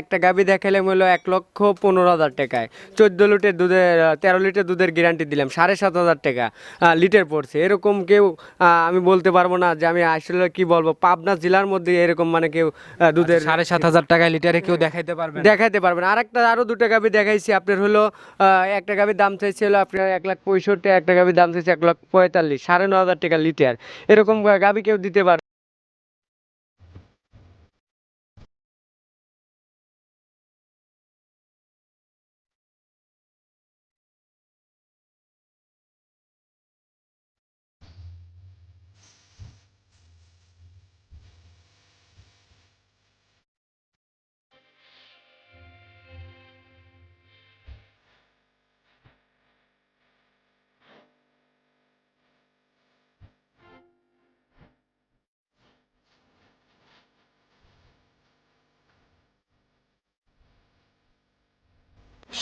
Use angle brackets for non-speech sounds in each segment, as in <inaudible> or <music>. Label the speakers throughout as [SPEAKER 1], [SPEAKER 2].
[SPEAKER 1] একটা গাবি দেখালাম হলো এক লক্ষ পনেরো হাজার টাকায়। চোদ্দ লিটার দুধের তেরো লিটার দুধের গ্যারান্টি দিলাম সাড়ে সাত হাজার টাকা লিটার পড়ছে। এরকম কেউ আমি বলতে পারব না যে আমি আসলে কি বলব। পাবনা জেলার মধ্যে এরকম মানে কেউ দুধের
[SPEAKER 2] সাড়ে সাত হাজার টাকায় লিটারে কেউ দেখাইতে পারবে
[SPEAKER 1] দেখাইতে পারবেন আর একটা আরও দুটো গাবি দেখাইছি। আপনার হলো একটা গাবির দাম চাইছে হলো আপনার এক লাখ পঁয়ষট্টি একটা গাবির দাম চাইছে এক লাখ পঁয়তাল্লিশ সাড়ে ন হাজার টাকা লিটার। এরকম গাবি কেউ দিতে পারে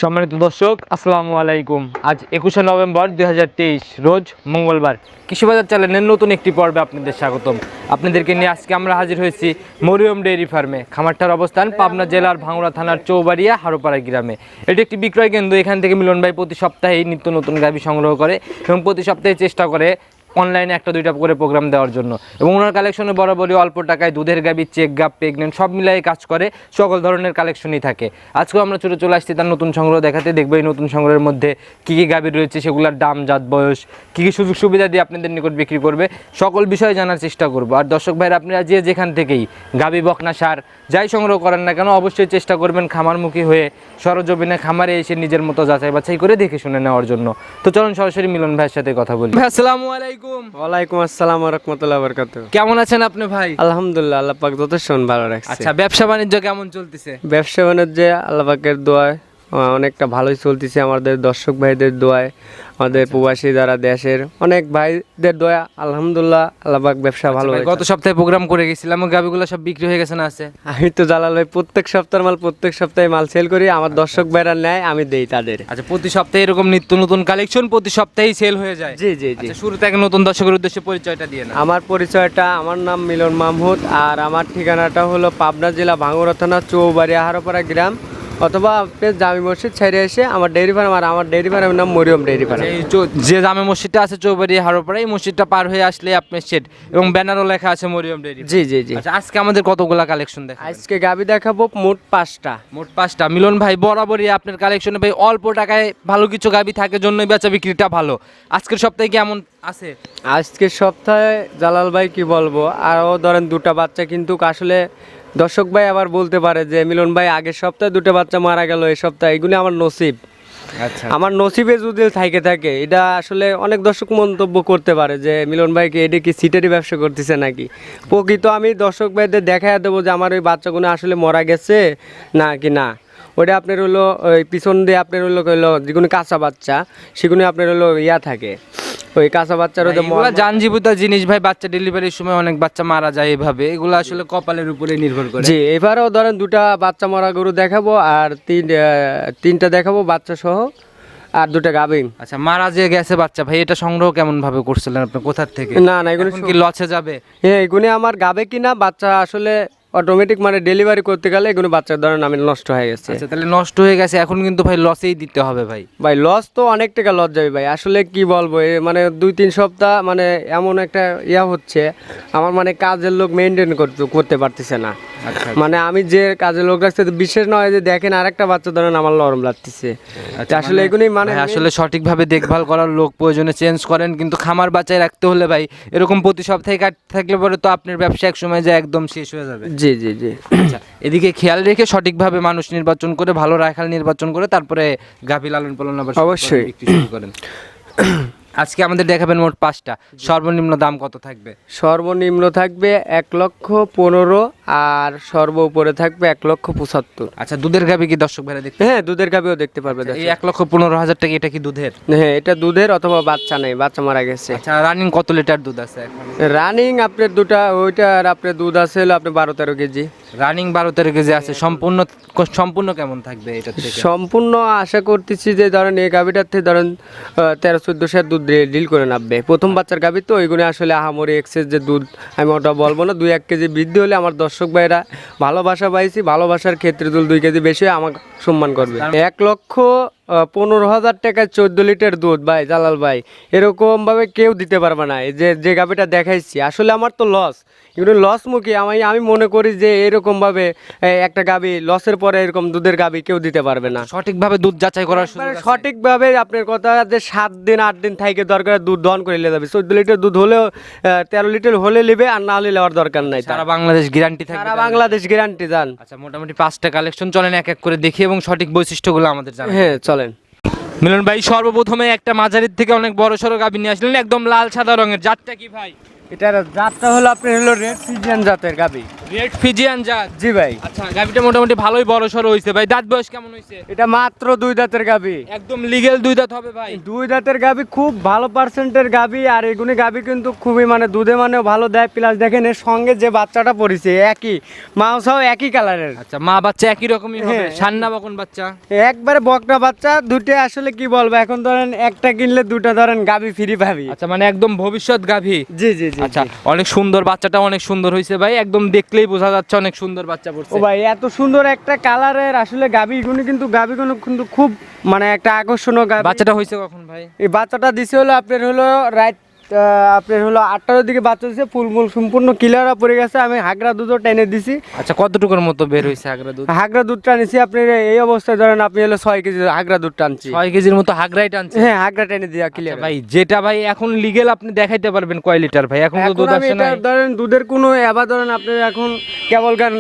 [SPEAKER 2] সম্মানিত দর্শক, আসসালামু আলাইকুম। আজ একুশে নভেম্বর দুই হাজার তেইশ, রোজ মঙ্গলবার। কৃষিবাজার চ্যানেলের নতুন একটি পর্বে আপনাদের স্বাগতম। আপনাদেরকে নিয়ে আজকে আমরা হাজির হয়েছি মরিয়ম ডেয়ারি ফার্মে। খামারটার অবস্থান পাবনা জেলার ভাঙড়া থানার চৌবাড়িয়া, হারোপাড়া গ্রামে। এটি একটি বিক্রয় কেন্দ্র। এখান থেকে মিলন ভাই প্রতি সপ্তাহে নিত্য নতুন গাভী সংগ্রহ করে এবং প্রতি সপ্তাহে চেষ্টা করে অনলাইনে একটা দুইটা করে প্রোগ্রাম দেওয়ার জন্য। এবং ওনার কালেকশনে বরাবরই অল্প টাকায় দুধের গাবি চেক গাপ প্রেগনেন্ট সব মিলাই কাজ করে, সকল ধরনের কালেকশনই থাকে। আজকেও আমরা ছোটো, চলে আসছি তার নতুন সংগ্রহ দেখাতে। দেখব এই নতুন সংগ্রহের মধ্যে কী কী গাবি রয়েছে, সেগুলোর দাম, জাত, বয়স, কী কী সুযোগ সুবিধা দিয়ে আপনাদের নিকট বিক্রি করবে, সকল বিষয়ে জানার চেষ্টা করব। আর দর্শক ভাইরা, আপনারা যে যেখান থেকেই গাবি বকনা, সার, যাই সংগ্রহ করেন না কেন, অবশ্যই চেষ্টা করবেন খামারমুখী হয়ে সরজমিনে খামারে এসে নিজের মতো যাচাই বাছাই করে দেখে শুনে নেওয়ার জন্য। তো চলুন সরাসরি মিলন ভাইয়ের সাথে কথা বলি। আসসালামু আলাইকুম।
[SPEAKER 1] ওয়ালাইকুম আসসালাম রহমতুল্লাহ বরকাত
[SPEAKER 2] কেমন আছেন আপনি ভাই?
[SPEAKER 1] আলহামদুলিল্লাহ আল্লাহ পাক যথেষ্ট ভালো রাখছে।
[SPEAKER 2] আচ্ছা ব্যবসা বাণিজ্য কেমন চলতেছে?
[SPEAKER 1] ব্যবসা বাণিজ্যে আল্লাহ পাকের দোয়ায় অনেকটা ভালোই চলতেছে আমাদের দর্শক ভাইদের দোয়ায় আমাদের প্রবাসী যারা দেশের অনেক ভাইদের দোয়া আলহামদুলিল্লাহ আল্লাহ পাক ব্যবসা ভালো
[SPEAKER 2] গত সপ্তাহে প্রোগ্রাম করে গেছিলাম গাবিগুলো সব বিক্রি হয়ে গেছে না আছে?
[SPEAKER 1] আমি তো জালাল ভাই প্রত্যেক সপ্তাহের মাল প্রত্যেক সপ্তাহে মাল সেল করি আমার দর্শক ভাইরা নেয় আমি দেই তাদের।
[SPEAKER 2] আচ্ছা প্রতি সপ্তাহে এরকম নিত্য নতুন কালেকশন প্রতি সপ্তাহেই সেল হয়ে যায়?
[SPEAKER 1] জি জি জি।
[SPEAKER 2] আচ্ছা শুরুতে এক নতুন দর্শকের উদ্দেশ্যে পরিচয়টা দিয়ে না
[SPEAKER 1] আমার পরিচয়টা আমার নাম মিলন মাহমুদ আর আমার ঠিকানাটা হলো পাবনা জেলা ভাঙ্গুরা থানা চৌবাড়ি আহারপাড়া গ্রাম অথবা আপনি জামি মসজিদ ছেড়ে এসে আমার ডেইরি ফার্ম আর আমার ডেইরি ফার্মের নাম মরিয়ম ডেইরি ফার্ম
[SPEAKER 2] যে জামি মসজিদটা আছে চৌবাড়ি হারোপাড়া এই মসজিদটা পার হয়ে আসলে আপনি শেড এবং ব্যানারও লেখা আছে মরিয়ম ডেইরি
[SPEAKER 1] জি জি জি।
[SPEAKER 2] আচ্ছা আজকে আমাদের কতগুলা কালেকশন দেখা
[SPEAKER 1] আজকে গাবি দেখাবো মোট পাঁচটা।
[SPEAKER 2] মোট পাঁচটা। মিলন ভাই বরাবরই আপনার কালেকশনে ভাই অল্প টাকায় ভালো কিছু গাবি থাকে জন্যই বেচা বিক্রিটা ভালো। আজকের সপ্তাহে কেমন আছে?
[SPEAKER 1] আজকের সপ্তাহে জালাল ভাই কি বলব? আরও ধরেন দুটা বাচ্চা কিন্তু আসলে দর্শক ভাই আবার বলতে পারে যে মিলন ভাই আগের সপ্তাহে দুটো বাচ্চা মারা গেল এই সপ্তাহে এগুলি আমার নসিব।
[SPEAKER 2] আচ্ছা।
[SPEAKER 1] আমার নসিবে যদি থাকে থাকে এটা আসলে অনেক দর্শক মন্তব্য করতে পারে যে মিলন ভাইকে এটা কি সিটেরই ব্যবসা করতেছে নাকি? প্রকৃত আমি দর্শক ভাইদের দেখাই দেবো যে আমার ওই বাচ্চাগুলো আসলে মরা গেছে না কি না। ওটা আপনার হলো ওই পিছন দিয়ে আপনার হলো হলো যেগুলো কাঁচা বাচ্চা সেগুলো আপনার হলো ইয়া থাকে। ওই কাঁচা বাচ্চার
[SPEAKER 2] এগুলা জানজীবিত জিনিস ভাই বাচ্চা ডেলিভারির সময় অনেক বাচ্চা মারা যায় এভাবে। এগুলো আসলে কপালের উপরে নির্ভর করে।
[SPEAKER 1] জি এবারেও ধরেন দুটা বাচ্চা মরা গরু দেখাবো আর তিন তিনটা দেখাবো বাচ্চা সহ আর দুটা গাভিন
[SPEAKER 2] আচ্ছা মারা যে গেছে বাচ্চা ভাই এটা সংগ্রহ কেমন ভাবে করছিলেন আপনি? কোথা থেকে?
[SPEAKER 1] না না এগুলো
[SPEAKER 2] কি লসে যাবে?
[SPEAKER 1] হ্যাঁ এগুলো আমার গাবে কিনা বাচ্চা আসলে অটোমেটিক মানে ডেলিভারি করতে গেলে এগুলো বাচ্চার ধরেন আমি নষ্ট হয়ে গেছে।
[SPEAKER 2] আচ্ছা তাহলে নষ্ট হয়ে গেছে এখন কিন্তু ভাই লসেই দিতে হবে ভাই।
[SPEAKER 1] ভাই লস তো অনেক টাকা লস যাবে ভাই। আসলে কি বলব এ মানে দুই তিন সপ্তাহ মানে এমন একটা ইয়া হচ্ছে আমার মানে কাজের লোক মেনটেন করতে করতে পারতেছে না।
[SPEAKER 2] আচ্ছা।
[SPEAKER 1] মানে আমি যে কাজের লোক রাখতে বিশেষ নয় যে দেখেন আরেকটা বাচ্চা ধরেন আমার নরম লাগতেছে। আসলে এগুলোই মানে
[SPEAKER 2] আসলে সঠিকভাবে দেখভাল করার লোক প্রয়োজনে চেঞ্জ করেন কিন্তু খামার বাঁচায় রাখতে হলে ভাই এরকম প্রতি সপ্তাহে কাট থাকলে পরে তো আপনার ব্যবসা এক সময় যে একদম শেষ হয়ে যাবে।
[SPEAKER 1] জি জি জি
[SPEAKER 2] আচ্ছা এদিকে খেয়াল রেখে সঠিকভাবে মানুষ নির্বাচন করে ভালো রাখাল নির্বাচন করে তারপরে গাভী লালন পালন আবার
[SPEAKER 1] অবশ্যই।
[SPEAKER 2] বিক্রি শুরু করেন <coughs> আজকে আমাদের দেখাবেন মোট পাঁচটা। সর্বনিম্ন দাম কত থাকবে?
[SPEAKER 1] সর্বনিম্ন থাকবে এক লক্ষ পনেরো আর সর্ব উপরে থাকবে এক লক্ষ পঁচাত্তর।
[SPEAKER 2] আচ্ছা দুধের গাভী কি দর্শক ভাইরা দেখতে
[SPEAKER 1] হ্যাঁ দুধের গাভিও দেখতে পারবে
[SPEAKER 2] এই এক লক্ষ পনেরো হাজার টাকা এটা কি দুধের?
[SPEAKER 1] হ্যাঁ এটা দুধের অথবা বাচ্চা নেই বাচ্চা মারা গেছে।
[SPEAKER 2] আচ্ছা রানিং কত লিটার দুধ আছে
[SPEAKER 1] রানিং আপনার দুটা ওইটার আপনার দুধ আছে হলো আপনার বারো তেরো কেজি।
[SPEAKER 2] রানিং বারো তেরো কেজি আছে সম্পূর্ণ সম্পূর্ণ কেমন থাকবে এটা
[SPEAKER 1] সম্পূর্ণ আশা করতেছি যে ধরেন এই গাভিটার থেকে ধরেন তেরো চোদ্দ সের দুধ ডিল করে নামবে। প্রথম বাচ্চার গাবি তো ওইগুলো আসলে আহামরি এক্সেস যে দুধ আমি ওটা বলব না দুই এক কেজি বৃদ্ধি হলে আমার দর্শক ভাইরা ভালোবাসা পাইছি ভালোবাসার ক্ষেত্রে দুধ দুই কেজি বেশি আমাকে সম্মান করবে। এক লক্ষ পনেরো হাজার টাকায় চোদ্দ লিটার দুধ ভাই জালাল ভাই এরকমভাবে কেউ দিতে পারবে না। যে যে গাভিটা দেখাইছি আসলে আমার তো লস এগুলো লস মুখী আমি আমি মনে করি যে এরকম ভাবে একটা গাভি লসের পরে এরকম দুধের গাভি কেউ দিতে পারবে না।
[SPEAKER 2] সঠিকভাবে দুধ যাচাই করার?
[SPEAKER 1] সঠিকভাবে আপনার কথা যে সাত দিন আট দিন থাকে দরকার দুধ দহন করে নিয়ে যাবে। চোদ্দ লিটার দুধ হলেও তেরো লিটার হলে নেবে আর না হলে নেওয়ার দরকার নাই
[SPEAKER 2] সারা বাংলাদেশ গ্যারান্টি থাকে
[SPEAKER 1] সারা বাংলাদেশ গ্যারান্টি যান
[SPEAKER 2] আচ্ছা মোটামুটি পাঁচটা কালেকশন চলেন এক এক করে দেখি এবং সঠিক বৈশিষ্ট্যগুলো আমাদের জানান
[SPEAKER 1] হ্যাঁ চলেন।
[SPEAKER 2] মিলন ভাই সর্বপ্রথমে একটা মাঝারির থেকে অনেক বড় সড়ো গাভী নিয়ে আসলেন একদম লাল সাদা রঙের। জাতটা কি ভাই?
[SPEAKER 1] এটার জাতটা হলো আপনার হলো রেড সিজিয়ান জাতের গাভি
[SPEAKER 2] রেড ফিজিয়ান জাত?
[SPEAKER 1] জি ভাই।
[SPEAKER 2] আচ্ছা গাভীটা মোটামুটি ভালোই বড় সড়ো ভাই দাঁত বয়স কেমন
[SPEAKER 1] এটা মাত্র দুই দাঁতের গাভি
[SPEAKER 2] একদম লিগেল দুই দাঁত হবে ভাই।
[SPEAKER 1] দুই দাঁতের গাভি খুব ভালো পার্সেন্টের গাভি আর এগুলি গাভি কিন্তু খুবই মানে দুধে মানেও ভালো দেয়। প্লাস দেখেন এর সঙ্গে যে বাচ্চাটা পড়েছে একই মাংসও একই কালারের
[SPEAKER 2] আচ্ছা মা বাচ্চা একই রকমই হবে
[SPEAKER 1] হ্যাঁ।
[SPEAKER 2] সান্না বকন বাচ্চা?
[SPEAKER 1] একবারে বকনা বাচ্চা দুটো আসলে কি বলব এখন ধরেন একটা কিনলে দুটো ধরেন গাভি ফ্রি পাবি।
[SPEAKER 2] আচ্ছা মানে একদম ভবিষ্যৎ গাভী
[SPEAKER 1] জি জি।
[SPEAKER 2] আচ্ছা অনেক সুন্দর বাচ্চাটা অনেক সুন্দর হয়েছে ভাই। একদম দেখলেই বোঝা যাচ্ছে অনেক সুন্দর বাচ্চা
[SPEAKER 1] ও
[SPEAKER 2] পড়ছে
[SPEAKER 1] ভাই এত সুন্দর একটা কালারের আসলে গাবি গুনি কিন্তু গাবি গুনি কিন্তু খুব মানে একটা আকর্ষণীয়
[SPEAKER 2] বাচ্চাটা হয়েছে কখন ভাই?
[SPEAKER 1] এই বাচ্চাটা দিছে হলো আপনার হলো রাইট আপনার হলো আটটার দিকে বাচ্চা দিছে ফুলমুল সম্পূর্ণ কিলারা পড়ে গেছে আমি হাগরা দুধও টেনে দিছি।
[SPEAKER 2] আচ্ছা কতটুকুর মতো বের হয়েছে আগ্রা দুধ?
[SPEAKER 1] হাগরা দুধ টানিছি আপনার এই অবস্থায় ধরেন আপনি হলো ছয় কেজি হাগরা দুধ টানছি।
[SPEAKER 2] ছয় কেজির মতো হাগরাই টানছে?
[SPEAKER 1] হ্যাঁ হাগরা টেনে দিয়া ক্লিয়ার
[SPEAKER 2] আচ্ছা ভাই যেটা ভাই এখন লিগেল আপনি দেখাইতে পারবেন কয় লিটার ভাই এখন তো দুধ আসে নাই।
[SPEAKER 1] ধরেন দুধের কোনো এবার ধরেন আপনি এখন কেবল গান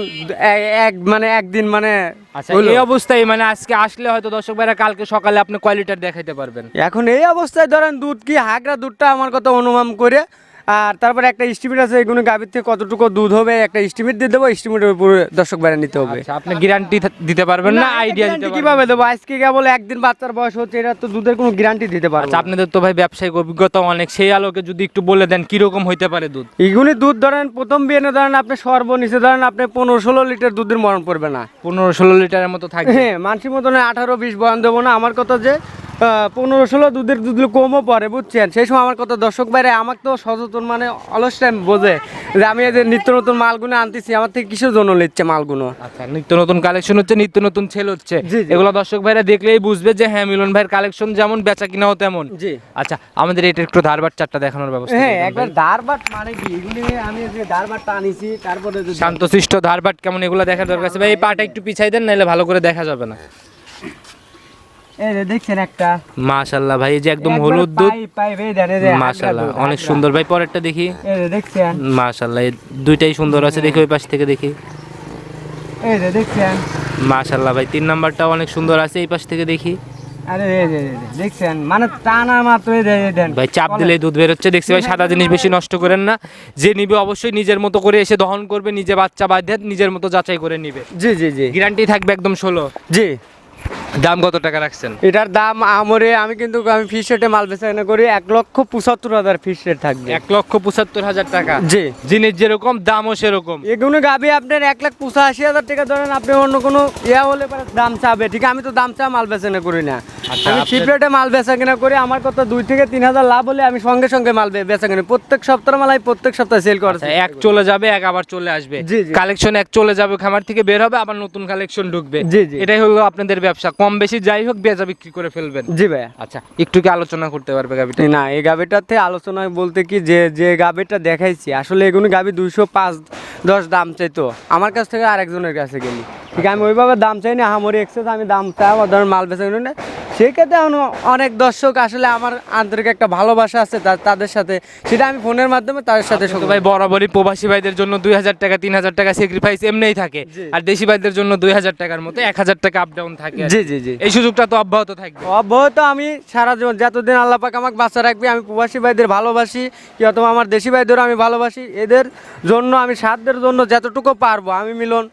[SPEAKER 1] এক মানে একদিন মানে
[SPEAKER 2] আচ্ছা এই অবস্থায় মানে আজকে আসলে হয়তো দর্শক ভাইরা কালকে সকালে আপনি কয় লিটার দেখাইতে পারবেন?
[SPEAKER 1] এখন এই অবস্থায় ধরেন দুধ কি হাগরা দুধটা আমার কথা অনুমান করে আর তারপরে একটা এস্টিমেট আছে এগুলো গাভীর থেকে কতটুকু দুধ হবে একটা এস্টিমেট দিয়ে দেবো এস্টিমেটের উপরে দর্শক বেড়া নিতে হবে।
[SPEAKER 2] আচ্ছা আপনি গ্যারান্টি দিতে পারবেন না? আইডিয়া দিতে
[SPEAKER 1] কীভাবে দেবো? আজকে কেবল একদিন বাচ্চার বয়স হচ্ছে এটা তো দুধের কোনো গ্যারান্টি দিতে পারব
[SPEAKER 2] আচ্ছা আপনাদের তো ভাই ব্যবসায়িক অভিজ্ঞতা অনেক সেই আলোকে যদি একটু বলে দেন কীরকম হইতে পারে দুধ?
[SPEAKER 1] এগুলি দুধ ধরেন প্রথম বিয়েনে ধরেন আপনি সর্বনিচে ধরেন আপনি পনেরো ষোলো লিটার দুধের মরণ পড়বে না।
[SPEAKER 2] পনেরো ষোলো লিটারের মতো থাকবে।
[SPEAKER 1] হ্যাঁ মানসির মতন আঠারো বিশ বয়ান দেবো না। আমার কথা যে পনেরো ষোলো দুধের দুধ কমও পড়ে বুঝছেন? সেই সময় আমার কথা দর্শক বাইরে আমাকে তো সচেতন মানে অলস টাইম বোঝে যে আমি যে নিত্য নতুন মালগুলো আনতেছি আমার থেকে কিসের জন্য নিচ্ছে মালগুলো?
[SPEAKER 2] আচ্ছা নিত্য নতুন কালেকশন হচ্ছে নিত্য নতুন ছেল হচ্ছে। এগুলো দর্শক ভাইরা দেখলেই বুঝবে যে হ্যাঁ মিলন ভাইয়ের কালেকশন যেমন বেচা কিনাও তেমন।
[SPEAKER 1] জি।
[SPEAKER 2] আচ্ছা আমাদের এটা একটু ধারবার চারটা দেখানোর ব্যবস্থা
[SPEAKER 1] হ্যাঁ একবার। ধারবাট মানে কি? এগুলি আমি যে ধারবাটটা আনিছি তারপরে
[SPEAKER 2] শান্তশিষ্ট ধারবাট কেমন এগুলো দেখার দরকার আছে। ভাই এই পাটা একটু পিছাই দেন নাহলে ভালো করে দেখা যাবে না।
[SPEAKER 1] এই যে দেখছেন একটা।
[SPEAKER 2] মাশাল্লাহ ভাই এই যে একদম হলুদ দুধ। অনেক সুন্দর। ভাই পরেরটা দেখি।
[SPEAKER 1] এই যে দেখছেন।
[SPEAKER 2] মাশাল্লাহ এই দুইটাই সুন্দর আছে দেখি ওই পাশ থেকে দেখি।
[SPEAKER 1] এই যে দেখছেন।
[SPEAKER 2] মাশাল্লাহ ভাই তিন নাম্বারটাও অনেক সুন্দর আছে এই পাশ থেকে দেখি।
[SPEAKER 1] আরে দেখছেন। মানে টানা দেন।
[SPEAKER 2] ভাই চাপ দিলেই দুধ বেরোচ্ছে। দেখছি ভাই সাদা জিনিস বেশি নষ্ট করেন না। যে নিবে অবশ্যই নিজের মতো করে এসে দহন করবে নিজে বাচ্চা বাধ্যে নিজের মতো যাচাই করে নিবে।
[SPEAKER 1] জি জি জি।
[SPEAKER 2] গ্যারান্টি থাকবে একদম ষোলো।
[SPEAKER 1] জি।
[SPEAKER 2] দাম কত টাকা রাখছেন?
[SPEAKER 1] এটার দাম আমরে আমি কিন্তু আমি ফিস রেটে মাল বেচা কেনা করি এক লক্ষ পঁচাত্তর হাজার ফিস রেট থাকবে।
[SPEAKER 2] এক লক্ষ পঁচাত্তর হাজার টাকা?
[SPEAKER 1] জি।
[SPEAKER 2] জিনিস যেরকম দামও সেরকম।
[SPEAKER 1] এগুলো গাবি আপনার এক লাখ পঁচাশি হাজার টাকা ধরেন আপনি অন্য কোনো ইয়া হলে পরে দাম চাবে। ঠিক আমি তো দাম চা মাল বেচা কেনা করি না।
[SPEAKER 2] আচ্ছা,
[SPEAKER 1] আমি চিপ রেটে মাল বেচা কেনা করি আমার কত দুই থেকে তিন হাজার লাভ হলে আমি সঙ্গে সঙ্গে মাল বে- বেচা কেনা প্রত্যেক সপ্তাহ মাল আমি প্রত্যেক সপ্তাহে সেল করি
[SPEAKER 2] আচ্ছা, এক চলে যাবে এক আবার চলে আসবে। কালেকশন এক চলে যাবে খামার থেকে বের হবে আবার নতুন কালেকশন ঢুকবে।
[SPEAKER 1] জি, জি।
[SPEAKER 2] এটাই হলো আপনাদের ব্যবসা। কম বেশি যাই হোক বেচা বিক্রি করে ফেলবেন।
[SPEAKER 1] জি ভাইয়া।
[SPEAKER 2] আচ্ছা একটু কি আলোচনা করতে পারবে গাবিটা
[SPEAKER 1] না এই গাবিটাতে আলোচনা বলতে কি যে যে গাবিটা দেখাইছি আসলে এগুলো গাবি দুইশো পাঁচ দশ দাম চাইতো। আমার কাছ থেকে আরেকজনের কাছে গেলি। ঠিক আমি ওইভাবে দাম চাই না আমারই এক্সেস আমি দাম চাই আবার ধরেন মাল বেচা না সেই ক্ষেত্রে এখন অনেক দর্শক আসলে আমার আন্তরিক একটা ভালোবাসা আছে তাদের সাথে। সেটা আমি ফোনের মাধ্যমে তাদের সাথে
[SPEAKER 2] ভাই বরাবরই প্রবাসী ভাইদের জন্য দুই হাজার টাকা তিন হাজার টাকা স্যাক্রিফাইস এমনিই থাকে। আর দেশি ভাইদের জন্য দুই হাজার টাকার মতো এক হাজার টাকা আপ ডাউন থাকে
[SPEAKER 1] জি জি জি।
[SPEAKER 2] এই সুযোগটা তো অব্যাহত থাকবে।
[SPEAKER 1] অব্যাহত আমি সারা জীবন যতদিন আল্লাহ পাক আমাকে বাচ্চা রাখবে আমি প্রবাসী ভাইদের ভালোবাসি কি অথবা আমার দেশি ভাইদেরও আমি ভালোবাসি। এদের জন্য আমি সাধ্যের জন্য যতটুকু পারব আমি মিলন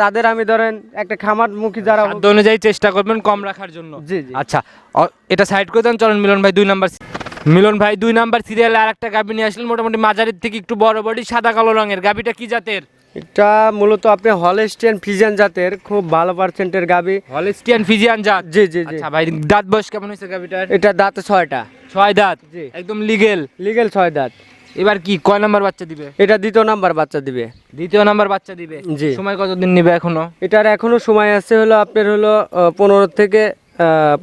[SPEAKER 1] তাদের আমি ধরেন একটা খামার মুখী যারা
[SPEAKER 2] অনুযায়ী চেষ্টা করবেন কম রাখার জন্য।
[SPEAKER 1] জি, জি।
[SPEAKER 2] আচ্ছা এটা সাইড করে দেন চলেন মিলন ভাই দুই নাম্বার মিলন ভাই দুই নাম্বার সিরিয়ালে আর একটা গাবি নিয়ে আসলেন মোটামুটি মাঝারির থেকে একটু বড় বডি সাদা কালো রঙের। গাবিটা কি জাতের?
[SPEAKER 1] এটা মূলত আপনি হলেস্টিয়ান ফিজিয়ান জাতের খুব ভালো পার্সেন্টের গাবি
[SPEAKER 2] হলিস্টিয়ান ফিজিয়ান জাত?
[SPEAKER 1] জি জি জি।
[SPEAKER 2] আচ্ছা ভাই দাঁত বয়স কেমন হয়েছে গাবিটার
[SPEAKER 1] এটা দাঁত ছয়টা।
[SPEAKER 2] ছয় দাঁত।
[SPEAKER 1] জি।
[SPEAKER 2] একদম লিগেল
[SPEAKER 1] লিগেল ছয় দাঁত।
[SPEAKER 2] এবার কি কয় নাম্বার বাচ্চা দিবে?
[SPEAKER 1] এটা দ্বিতীয় নাম্বার বাচ্চা দিবে।
[SPEAKER 2] দ্বিতীয় নাম্বার বাচ্চা দিবে?
[SPEAKER 1] জি।
[SPEAKER 2] সময় কতদিন নিবে এখনও?
[SPEAKER 1] এটার এখনও সময় আছে হলো আপনার হলো পনেরো থেকে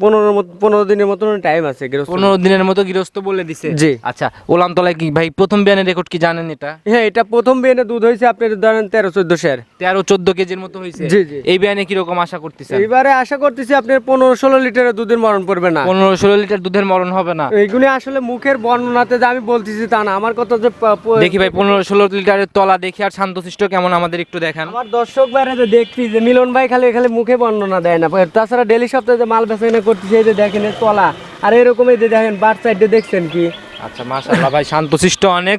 [SPEAKER 1] পনেরো পনেরো দিনের মতন টাইম আছে
[SPEAKER 2] পনেরো দিনের মতো গৃহস্থ বলে দিছে?
[SPEAKER 1] জি।
[SPEAKER 2] আচ্ছা ওলামতলায় কি ভাই প্রথম বিয়ানের রেকর্ড কি জানেন এটা?
[SPEAKER 1] হ্যাঁ এটা প্রথম বিয়ানে দুধ হয়েছে আপনার ধরেন তেরো চোদ্দ শের
[SPEAKER 2] তেরো চোদ্দ কেজির মতো হয়েছে?
[SPEAKER 1] জি, জি।
[SPEAKER 2] এই বিয়ানে কীরকম আশা করতেছেন?
[SPEAKER 1] এবারে আশা করতেছি আপনার পনেরো ষোলো লিটারের দুধের মরণ পড়বে না।
[SPEAKER 2] পনেরো ষোলো লিটার দুধের মরণ হবে না।
[SPEAKER 1] এইগুলি আসলে মুখের বর্ণনাতে যে আমি বলতেছি তা না। আমার কথা যে
[SPEAKER 2] দেখি ভাই পনেরো ষোলো লিটারের তলা দেখি আর শান্তশিষ্ট কেমন আমাদের একটু দেখান।
[SPEAKER 1] আমার দর্শক বাইরে দেখছি যে মিলন ভাই খালি খালি মুখে বর্ণনা দেয় না। তাছাড়া ডেলি সপ্তাহে যে মাল বেচা কিনা করতেছে, এই যে দেখেন তলা। আর এরকম এই যে দেখেন বার সাইডে দেখছেন কি?
[SPEAKER 2] আচ্ছা মাশাআল্লাহ। ভাই শান্তশিষ্ট অনেক।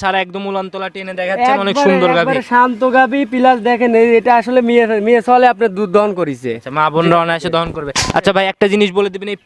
[SPEAKER 2] ছাড়া একদম উলানতলা টেনে দেখাচ্ছেন অনেক সুন্দর
[SPEAKER 1] শান্ত গাবি প্লাস দেখেন এটা আসলে মেয়ে মেয়ে চলে আপনার দুধ দহন করেছে।
[SPEAKER 2] আচ্ছা মা বোনরা অনায়াসে দহন করবে। আচ্ছা ভাই একটা জিনিস বলে দিবেন এই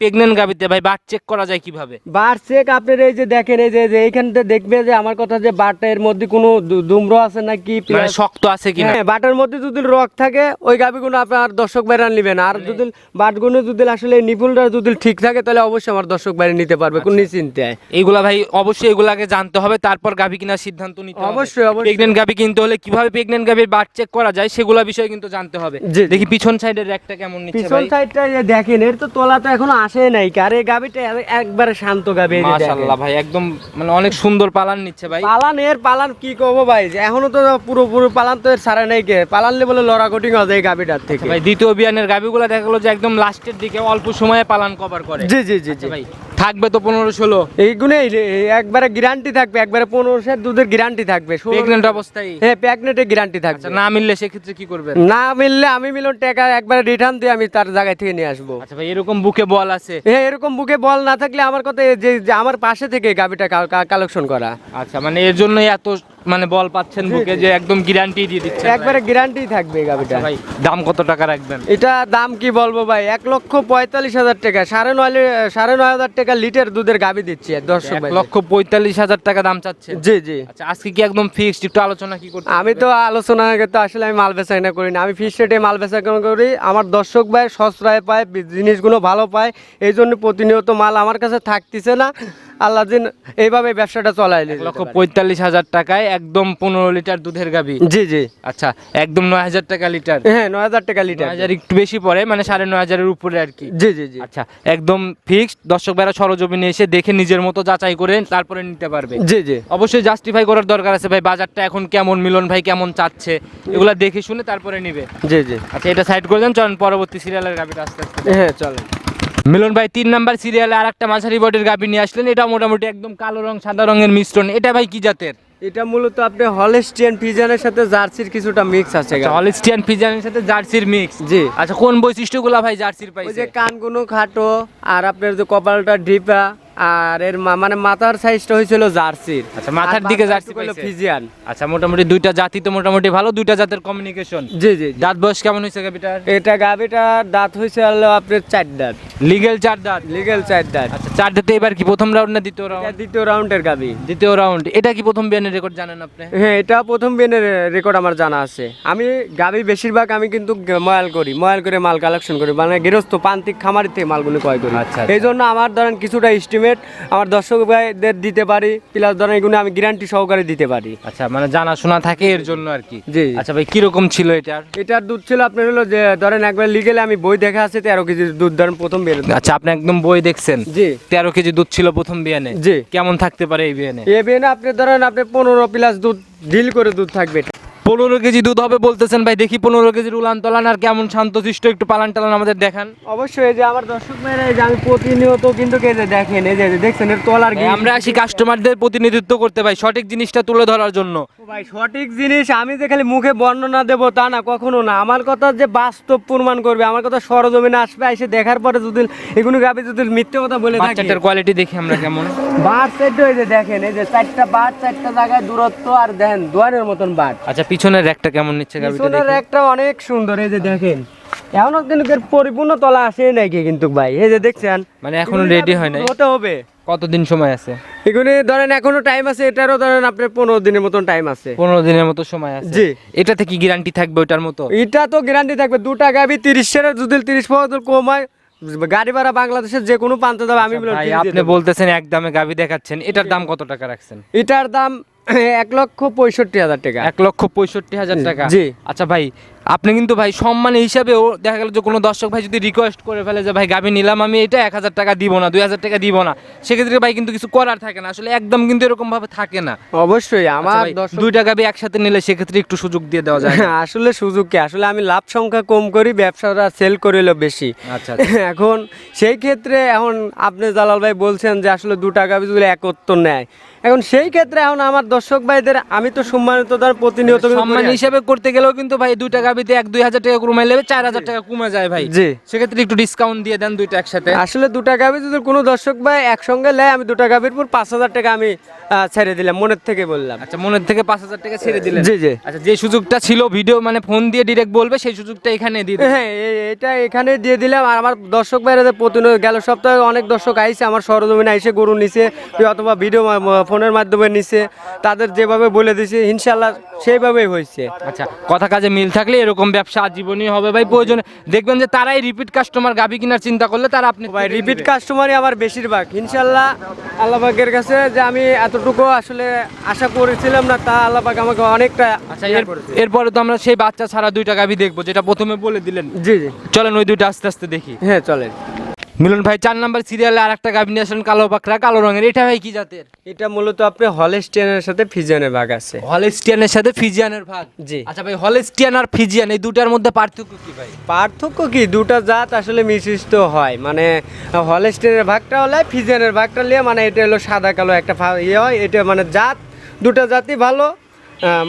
[SPEAKER 2] ভাই বাট চেক করা যায় কীভাবে?
[SPEAKER 1] বার চেক আপনার এই যে দেখেন এই যে এইখানটা দেখবে যে আমার কথা যে বারটা এর মধ্যে কোনো দু- দুম্র আছে নাকি
[SPEAKER 2] মানে শক্ত আছে কিনা?
[SPEAKER 1] হ্যাঁ বাটার মধ্যে যদি রক থাকে ওই গাভিগুলো আপনার দর্শক বাইরে নেবেন আর
[SPEAKER 2] মানে-
[SPEAKER 1] যদি বাটগুলো যদি আসলে নিপুলটা যদি ঠিক থাকে তাহলে অবশ্যই আমার দর্শক বাইরে নিতে পারবে
[SPEAKER 2] আচ্ছা।
[SPEAKER 1] কোন নিশ্চিন্তায়
[SPEAKER 2] এইগুলা ভাই অবশ্যই এগুলাকে জানতে হবে তারপর গাভী কিনার সিদ্ধান্ত নিতে হবে।
[SPEAKER 1] অবশ্যই, অবশ্যই।
[SPEAKER 2] প্রেগনেন্ট গাভী কিনতে হলে কীভাবে প্রেগনেন্ট গাভীর বাট চেক করা যায় সেগুলা বিষয়ে কিন্তু জানতে হবে।
[SPEAKER 1] জি।
[SPEAKER 2] দেখি পিছন সাইডের র্যাকটা কেমন নিচ্ছে
[SPEAKER 1] পিছন
[SPEAKER 2] ভাই।
[SPEAKER 1] সাইডটা যে দেখেন এর তো তোলা তো এখনও আসে নাই আর এই গাভিটা একবারে শান্ত এই যে
[SPEAKER 2] মাশাআল্লাহ ভাই একদম মানে অনেক সুন্দর পালান নিচ্ছে ভাই।
[SPEAKER 1] পালান এর পালান কি করব ভাই? যে এখনও তো পুরো পুরো পালান তো এর সারা নাই কে। পালানলে বলে লড়া কটিং হবে এই গাভিটার থেকে।
[SPEAKER 2] ভাই দ্বিতীয় বিয়ানের গাভীগুলো দেখা গেলো যে একদম লাস্টের দিকে অল্প সময়ে পালান কভার করে।
[SPEAKER 1] জি জি জি
[SPEAKER 2] আচ্ছা
[SPEAKER 1] জি।
[SPEAKER 2] ভাই থাকবে তো পনেরো ষোলো।
[SPEAKER 1] এইগুলো একবারে গ্যারান্টি থাকবে একবারে পনেরোশো দুধের গ্যারান্টি থাকবে
[SPEAKER 2] প্রেগনেন্ট অবস্থায়?
[SPEAKER 1] হ্যাঁ প্রেগনেন্টের গ্যারান্টি থাকবে।
[SPEAKER 2] আচ্ছা না মিললে সেক্ষেত্রে কি করবে
[SPEAKER 1] না মিললে আমি মিলন টাকা একবারে রিটার্ন দিয়ে আমি তার জায়গায় থেকে নিয়ে আসব।
[SPEAKER 2] আচ্ছা ভাই এরকম বুকে বল আছে?
[SPEAKER 1] হ্যাঁ এরকম বুকে বল না থাকলে আমার কথা যে যে আমার পাশে থেকে গাবিটা কালেকশন করা।
[SPEAKER 2] আচ্ছা মানে এর জন্যই এত মানে বল পাচ্ছেন বুকে যে একদম গ্যারান্টি দিয়ে দিচ্ছেন
[SPEAKER 1] একবারে গ্যারান্টি থাকবে এই গাবিটা
[SPEAKER 2] আচ্ছা ভাই দাম কত টাকা রাখবেন?
[SPEAKER 1] এটা দাম কি বলব ভাই? এক লক্ষ পঁয়তাল্লিশ হাজার টাকা সাড়ে নয় সাড়ে নয় হাজার টাকা লিটার দুধের গাবি দিচ্ছি দর্শক
[SPEAKER 2] এক লক্ষ পঁয়তাল্লিশ হাজার টাকা দাম চাচ্ছে
[SPEAKER 1] জি জি।
[SPEAKER 2] আচ্ছা আজকে কি একদম ফিক্সড একটু আলোচনা কি করতে
[SPEAKER 1] আমি তো আলোচনা তো আসলে আমি মাল বেচা কিনা করি না। আমি ফিস রেটে মাল বেচা কিনা করি? আমার দর্শক ভাই সস্তায় পায় জিনিসগুলো ভালো পায় এই জন্য প্রতিনিয়ত মাল আমার কাছে থাকতেছে না। আল্লাহ দিন এইভাবে ব্যবসাটা চলাই
[SPEAKER 2] লক্ষ পঁয়তাল্লিশ হাজার টাকায় একদম পনেরো লিটার দুধের গাবি।
[SPEAKER 1] জি জি।
[SPEAKER 2] আচ্ছা একদম নয় হাজার টাকা লিটার।
[SPEAKER 1] হ্যাঁ নয় হাজার টাকা লিটার।
[SPEAKER 2] হাজার একটু বেশি পড়ে মানে সাড়ে নয় হাজারের উপরে আর কি।
[SPEAKER 1] জি জি জি।
[SPEAKER 2] আচ্ছা একদম ফিক্সড দর্শক ভাইরা সরজমিনে এসে দেখে নিজের মতো যাচাই করে তারপরে নিতে পারবে।
[SPEAKER 1] জি জি।
[SPEAKER 2] অবশ্যই জাস্টিফাই করার দরকার আছে ভাই বাজারটা এখন কেমন মিলন ভাই কেমন চাচ্ছে এগুলা দেখে শুনে তারপরে নিবে।
[SPEAKER 1] জি জি।
[SPEAKER 2] আচ্ছা এটা সাইড করে দেন চলেন পরবর্তী সিরিয়ালের গাবিটা আস্তে আস্তে
[SPEAKER 1] হ্যাঁ চলেন।
[SPEAKER 2] মিলন ভাই তিন নাম্বার সিরিয়ালে আর একটা মাঝারি বডির গাভি নিয়ে আসলেন। এটা মোটামুটি একদম কালো রং সাদা রঙের মিশ্রণ। এটা ভাই কি জাতের?
[SPEAKER 1] এটা মূলত আপনি হলেস্টিয়ান ফিজানের সাথে জার্সির কিছুটা মিক্স আছে হলেস্টিয়ান
[SPEAKER 2] হলিস্টিয়ান ফিজানের সাথে জার্সির মিক্স
[SPEAKER 1] জি।
[SPEAKER 2] আচ্ছা কোন বৈশিষ্ট্যগুলো ভাই জার্সির
[SPEAKER 1] ওই যে কানগুলো খাটো আর আপনার যে কপালটা ডিপা আর এর মানে মাথার সাইজটা হয়েছিল জার্সির।
[SPEAKER 2] আচ্ছা, মাথার দিকে জার্সি
[SPEAKER 1] হলো ফিজিয়ান।
[SPEAKER 2] আচ্ছা মোটামুটি দুইটা জাতি তো মোটামুটি ভালো দুইটা জাতের কমিউনিকেশন
[SPEAKER 1] জি জি।
[SPEAKER 2] দাঁত বয়স কেমন হয়েছে গাবিটার
[SPEAKER 1] এটা গাভিটার দাঁত হয়েছে হলো আপনার চার দাঁত।
[SPEAKER 2] লিগেল চার দাঁত?
[SPEAKER 1] লিগেল চার দাঁত।
[SPEAKER 2] আচ্ছা চার দাঁতে এবার কি প্রথম রাউন্ড না দ্বিতীয় রাউন্ড
[SPEAKER 1] দ্বিতীয় রাউন্ডের গাবি
[SPEAKER 2] দ্বিতীয় রাউন্ড এটা কি প্রথম বিয়ানের রেকর্ড জানেন আপনি?
[SPEAKER 1] হ্যাঁ এটা প্রথম বিনের রেকর্ড আমার জানা আছে। আমি গাবি বেশিরভাগ আমি কিন্তু ময়াল করি ময়াল করে মাল কালেকশন করি। মানে গৃহস্থ প্রান্তিক খামারি থেকে মালগুলো ক্রয় করি।
[SPEAKER 2] আচ্ছা,
[SPEAKER 1] এই জন্য আমার ধরেন কিছুটা এস্টিমেট আমার দর্শক ভাইদের দিতে পারি প্লাস ধরেন এগুলো আমি গ্যারান্টি সহকারে দিতে পারি।
[SPEAKER 2] আচ্ছা মানে জানাশোনা থাকে এর জন্য আর কি।
[SPEAKER 1] জি।
[SPEAKER 2] আচ্ছা ভাই কীরকম ছিল এটার
[SPEAKER 1] এটার দুধ ছিল আপনার হলো যে ধরেন একবার লিগেলে আমি বই দেখা আছে তেরো কেজি দুধ ধরেন প্রথম বের
[SPEAKER 2] আচ্ছা আপনি একদম বই দেখছেন?
[SPEAKER 1] জি।
[SPEAKER 2] তেরো কেজি দুধ ছিল প্রথম বিয়ানে।
[SPEAKER 1] জি।
[SPEAKER 2] কেমন থাকতে পারে এই বিয়ানে?
[SPEAKER 1] এ বেনে আপনি ধরেন আপনি পনেরো প্লাস দুধ ডিল করে দুধ থাকবে
[SPEAKER 2] পনেরো কেজি দুধ হবে বলতেছেন ভাই দেখি পনেরো কেজির উলান তলান আর কেমন শান্তশিষ্ট একটু পালান টালান আমাদের দেখান।
[SPEAKER 1] অবশ্যই এই যে আমার দর্শক এই যে আমি প্রতিনিয়ত কিন্তু এই যে দেখেন এই যে দেখছেন এর তলার
[SPEAKER 2] আমরা আসি কাস্টমারদের প্রতিনিধিত্ব করতে ভাই সঠিক জিনিসটা তুলে ধরার জন্য।
[SPEAKER 1] ভাই সঠিক জিনিস আমি যে খালি মুখে বর্ণনা দেবো তা না কখনো না। আমার কথা যে বাস্তব প্রমাণ করবে আমার কথা সরজমিনে আসবে এসে দেখার পরে যদি এগুলো গাবি যদি মিথ্যে কথা বলে থাকে।
[SPEAKER 2] বাচ্চাটার কোয়ালিটি দেখি আমরা কেমন।
[SPEAKER 1] বার এই যে দেখেন এই যে চারটা বার চারটা জায়গায় দূরত্ব আর দেখেন দোয়ানের মতন বার
[SPEAKER 2] আচ্ছা পিছনের র্যাকটা কেমন নিচ্ছে গাবিটা
[SPEAKER 1] পিছনের একটা অনেক সুন্দর এই যে দেখেন। এখনও কিন্তু এর পরিপূর্ণ তলা আসে নাকি কিন্তু ভাই। এই যে দেখছেন
[SPEAKER 2] মানে এখনও রেডি হয় নাই।
[SPEAKER 1] হতে হবে।
[SPEAKER 2] কতদিন সময় আছে?
[SPEAKER 1] এগুলি ধরেন এখনও টাইম আছে এটারও ধরেন আপনার পনেরো দিনের মতন টাইম আছে।
[SPEAKER 2] পনেরো দিনের মতো সময় আছে।
[SPEAKER 1] জি।
[SPEAKER 2] এটাতে কি গ্যারান্টি থাকবে ওটার মতো?
[SPEAKER 1] এটা তো গ্যারান্টি থাকবে। দুটা গাবি তিরিশ সেরা যদি তিরিশ কম হয় গাড়ি ভাড়া বাংলাদেশের যে কোনো প্রান্তে যাবে আমি দিয়ে
[SPEAKER 2] আপনি বলতেছেন এক দামে গাভি দেখাচ্ছেন এটার দাম কত টাকা রাখছেন?
[SPEAKER 1] এটার দাম এক লক্ষ পঁয়ষট্টি হাজার টাকা।
[SPEAKER 2] এক লক্ষ পঁয়ষট্টি হাজার টাকা।
[SPEAKER 1] জি।
[SPEAKER 2] আচ্ছা ভাই আপনি কিন্তু ভাই সম্মান হিসাবেও দেখা গেল যে কোনো দর্শক ভাই যদি রিকোয়েস্ট করে ফেলে যে ভাই গাভি নিলাম আমি এটা এক হাজার টাকা দিব না দুই হাজার টাকা দিব না। সেক্ষেত্রে ভাই কিন্তু কিছু করার থাকে না। আসলে একদম কিন্তু এরকম ভাবে থাকে না।
[SPEAKER 1] অবশ্যই
[SPEAKER 2] আচ্ছা
[SPEAKER 1] আমার
[SPEAKER 2] দুইটা গাভি একসাথে নিলে সেক্ষেত্রে একটু সুযোগ দিয়ে দেওয়া যায়? <laughs>
[SPEAKER 1] আসলে সুযোগ কি? আসলে আমি লাভ সংখ্যা কম করি ব্যবসাটা সেল করিল বেশি।
[SPEAKER 2] আচ্ছা <laughs>
[SPEAKER 1] এখন সেই ক্ষেত্রে এখন আপনি জালাল ভাই বলছেন যে আসলে দু টাকা যদি একত্র নেয়। এখন সেই ক্ষেত্রে এখন আমার দর্শক ভাইদের আমি তো সম্মানিত তার প্রতিনিয়ত
[SPEAKER 2] সম্মান
[SPEAKER 1] করি।
[SPEAKER 2] হিসাবে করতে গেলেও কিন্তু ভাই দুইটা গাভিতে এক দুই হাজার টাকা কমাই নেবে চার হাজার টাকা কমে যায় ভাই।
[SPEAKER 1] জি।
[SPEAKER 2] সেক্ষেত্রে একটু ডিসকাউন্ট দিয়ে দেন দুইটা একসাথে।
[SPEAKER 1] আসলে দুটা টাকা যদি কোনো দর্শক ভাই একসঙ্গে নেয় আমি দুটা টাকা পর পাঁচ হাজার টাকা আমি ছেড়ে দিলাম মনের থেকে বললাম।
[SPEAKER 2] আচ্ছা মনের থেকে পাঁচ হাজার টাকা ছেড়ে দিলেন।
[SPEAKER 1] জি জি।
[SPEAKER 2] আচ্ছা যে সুযোগটা ছিল ভিডিও মানে ফোন দিয়ে ডিরেক্ট বলবে সেই সুযোগটা এখানে দিয়ে।
[SPEAKER 1] হ্যাঁ এটা এখানে দিয়ে দিলাম আর আমার দর্শক ভাইরা যে প্রতিনিয়ত গেল সপ্তাহে অনেক দর্শক আইছে আমার সরজমিনে আইসে গরু নিছে অথবা ভিডিও ফোনের মাধ্যমে নিছে তাদের যেভাবে বলে দিছে ইনশাল্লাহ সেইভাবেই হয়েছে।
[SPEAKER 2] আচ্ছা কথা কাজে মিল থাকলে এরকম ব্যবসা আজীবনই হবে। ভাই প্রয়োজনে দেখবেন যে তারাই রিপিট কাস্টমার গাবি কেনার চিন্তা করলে তারা আপনি
[SPEAKER 1] ভাই রিপিট কাস্টমারই আমার বেশিরভাগ। ইনশাল্লাহ আল্লাহ পাকের কাছে যে আমি এতটুকু আসলে আশা করেছিলাম না তা আল্লাপাক আমাকে অনেকটা
[SPEAKER 2] আচ্ছা। এরপরে তো আমরা সেই বাচ্চা ছাড়া দুইটা টাকা দেখব যেটা প্রথমে বলে দিলেন।
[SPEAKER 1] জি জি।
[SPEAKER 2] চলেন ওই দুইটা আস্তে আস্তে দেখি।
[SPEAKER 1] হ্যাঁ চলেন।
[SPEAKER 2] মিলন ভাই চার নাম্বার সিরিয়ালে আর একটা গাবি নিয়ে কালো পাকড়া কালো রঙের। এটা ভাই কি জাতের?
[SPEAKER 1] এটা মূলত আপনি হলেস্টিয়ানের সাথে ফিজিয়ানের ভাগ আছে।
[SPEAKER 2] হলেস্টিয়ানের সাথে ফিজিয়ানের ভাগ?
[SPEAKER 1] জি।
[SPEAKER 2] আচ্ছা ভাই হলেস্টিয়ান আর ফিজিয়ান এই দুটার মধ্যে পার্থক্য কি ভাই?
[SPEAKER 1] পার্থক্য কি? দুটা জাত আসলে মিশ্রিত হয়। মানে হলেস্টিনের ভাগটা হলে ফিজিয়ানের ভাগটা নিয়ে মানে এটা হলো সাদা কালো একটা ইয়ে হয়। এটা মানে জাত দুটা জাতই ভালো।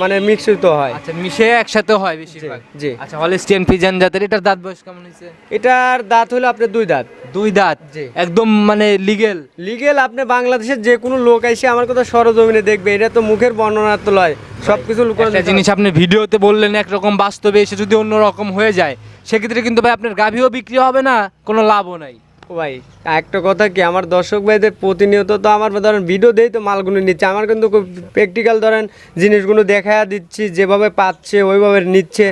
[SPEAKER 1] মানে মিশ্রিত হয়।
[SPEAKER 2] আচ্ছা মিশে একসাথে হয় বেশিরভাগ?
[SPEAKER 1] জি
[SPEAKER 2] আচ্ছা হলেস্টিয়ান ফিজিয়ান জাতের এটার দাঁত বয়স কেমন হয়েছে?
[SPEAKER 1] এটার দাঁত হলো আপনার দুই দাঁত।
[SPEAKER 2] দুই দাঁত?
[SPEAKER 1] জি।
[SPEAKER 2] একদম মানে লিগেল
[SPEAKER 1] লিগেল আপনি বাংলাদেশের যে কোনো লোক এসে আমার কথা সরজমিনে দেখবে এটা তো মুখের বর্ণনা তো লয়। সব কিছু লুকানো
[SPEAKER 2] একটা জিনিস আপনি ভিডিওতে বললেন একরকম বাস্তবে এসে যদি অন্য রকম হয়ে যায় সেক্ষেত্রে কিন্তু ভাই আপনার গাভিও বিক্রি হবে না কোনো লাভও নাই।
[SPEAKER 1] ভাই একটা কথা কি আমার দর্শক ভাইদের প্রতিনিয়ত তো আমার ধরেন ভিডিও দেই তো মালগুলো নিচ্ছে। আমার কিন্তু প্র্যাকটিক্যাল ধরেন জিনিসগুলো দেখা দিচ্ছি যেভাবে পাচ্ছে ওইভাবে নিচ্ছে।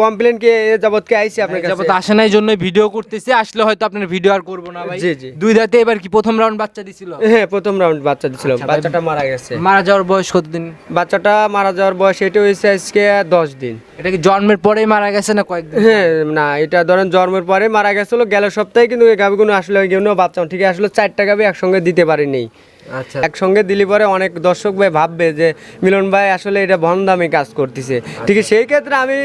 [SPEAKER 1] কমপ্লেন কে যাবত কে আইছে আপনার কাছে?
[SPEAKER 2] যাবত আসে নাই জন্য ভিডিও করতেছি আসলে হয়তো আপনার ভিডিও আর করব না ভাই।
[SPEAKER 1] জি, জি।
[SPEAKER 2] দুই দাঁতে এবার কি প্রথম রাউন্ড বাচ্চা দিছিল?
[SPEAKER 1] হ্যাঁ প্রথম রাউন্ড বাচ্চা দিছিল।
[SPEAKER 2] আচ্ছা,
[SPEAKER 1] বাচ্চাটা মারা গেছে।
[SPEAKER 2] মারা যাওয়ার বয়স কতদিন?
[SPEAKER 1] বাচ্চাটা মারা যাওয়ার বয়স এটা হয়েছে আজকে দশ দিন।
[SPEAKER 2] এটা কি জন্মের পরেই মারা গেছে না কয়েকদিন?
[SPEAKER 1] হ্যাঁ না এটা ধরেন জন্মের পরে মারা গেছিল গেল সপ্তাহে কিন্তু এই গাভিগুলো আসলে ওই জন্য বাচ্চা ঠিক আছে আসলে টাকা গাভি একসঙ্গে দিতে পারিনি।
[SPEAKER 2] আচ্ছা।
[SPEAKER 1] একসঙ্গে দিলে পরে অনেক দর্শক ভাই ভাববে যে মিলন ভাই আসলে এটা ভন্দামি কাজ করতেছে। ঠিক আছে সেই ক্ষেত্রে আমি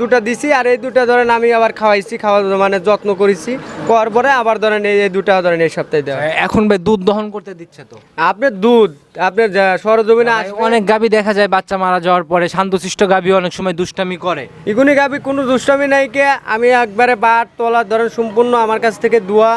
[SPEAKER 1] দুটা দিছি আর এই দুটা ধরেন আমি আবার খাওয়াইছি খাওয়া মানে যত্ন করেছি। করার পরে আবার ধরেন এই এই দুটা ধরেন এই সপ্তাহে দেওয়া।
[SPEAKER 2] এখন ভাই দুধ দহন করতে দিচ্ছে তো?
[SPEAKER 1] আপনার দুধ আপনার সরজমিনে
[SPEAKER 2] অনেক গাবি দেখা যায় বাচ্চা মারা যাওয়ার পরে শান্তশিষ্ট গাবি অনেক সময় দুষ্টামি করে।
[SPEAKER 1] ইগুনি গাবি কোনো দুষ্টামি নাই কে আমি একবারে বাট তোলা ধরেন সম্পূর্ণ আমার কাছ থেকে দোয়া